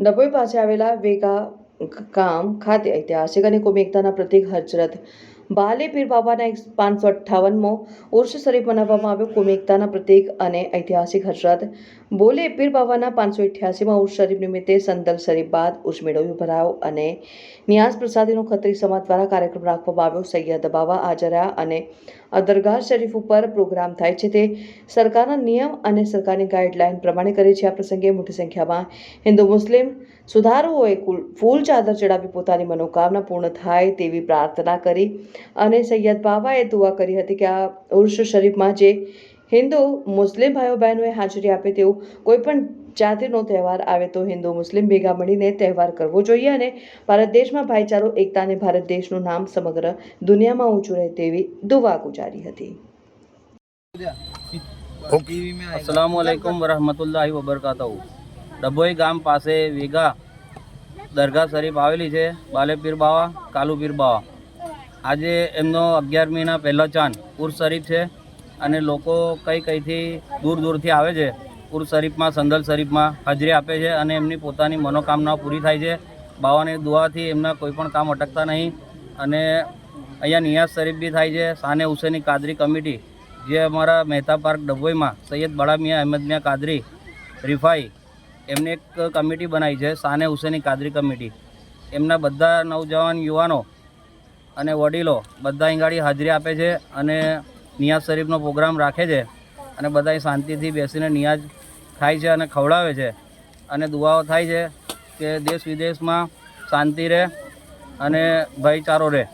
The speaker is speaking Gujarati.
ડભોઈ પાસે આવેલા વેગા ગામ ખાતે ઐતિહાસિક અને કોમી એકતાના પ્રતીક હજરત બાલે પીર બાબાના પાંચસો અઠ્ઠાવનમો ઉર્ષ શરીફ મનાવવામાં આવ્યો. કોમી એકતાના પ્રતીક અને ઐતિહાસિક હસરત બોલે પીર બાબાના પાંચસો અઠ્યાસીમાં ઉર્ષ શરીફ નિમિત્તે સંદલ શરીફ બાદ ઉર્ષમેળો ભરાયો અને ન્યાસ પ્રસાદીનો ખત્રી સમાજ દ્વારા કાર્યક્રમ રાખવામાં આવ્યો. સૈયદ બાબા હાજરા અને દરગાહ શરીફ ઉપર પ્રોગ્રામ થાય છે તે સરકારના નિયમ અને સરકારની ગાઈડલાઈન પ્રમાણે કરે છે. આ પ્રસંગે મોટી સંખ્યામાં હિન્દુ મુસ્લિમ સુધારોએ કુલ ફૂલ ચાદર ચડાવી પોતાની મનોકામના પૂર્ણ થાય તેવી પ્રાર્થના કરી અને સૈયદ બાબાએ દુઆ કરી હતી કે આ ઉર્ષ શરીફમાં જે હિન્દુ મુસ્લિમ ભાઈઓ બહેનોએ હાજરી આપે તેવું કોઈ જાતિનો તહેવાર આવે તો હિન્દુ મુસ્લિમ ભેગા મળીને તહેવાર કરવો જોઈએ અને ભારત દેશમાં ભાઈચારો, એકતા અને ભારત દેશનું નામ સમગ્ર દુનિયામાં ઊંચું રહે તેવી દુવા ગુજારી હતી. અસલામ વાલેકુમ વરહમતુલ્લાહ વબરકાતહુ. ડભોઈ ગામ પાસે વેગા દરગાહ શરીફ આવેલી છે. બાલે પીર બાવા કાલુ પીર બાવા. આજે એમનો અગિયાર મહિના પહેલો ચાંદ ઉર્સ શરીફ છે અને લોકો કઈ કઈથી દૂર દૂરથી આવે છે ઉર્સ શરીફમાં સંદલ શરીફમાં હાજરી આપે છે અને એમની પોતાની મનોકામનાઓ પૂરી થાય છે. બાવાની દુઆથી એમના કોઈ પણ કામ અટકતા નહીં અને અહીંયા નિયાઝ શરીફ બી થાય છે, સાને હુસેની કાદરી કમિટી, જે અમારા મહેતા પાર્ક ડભોઈમાં સૈયદ બળામિયા મિયા અહેમદ મિયા કાદરી, રિફાઈ, એમને એક કમિટી બનાવી છે, સાને હુસેની કાદરી કમિટી. એમના બધા નવજવાન યુવાનો અને વડીલો બધા અહીં ગાડી હાજરી આપે છે અને નિયાઝ શરીફનો પ્રોગ્રામ રાખે છે અને બધા શાંતિથી બેસીને નિયાઝ ખાય છે અને ખવડાવે છે. અને દુઆઓ થાય છે કે દેશ વિદેશમાં શાંતિ રહે અને ભાઈચારો રહે.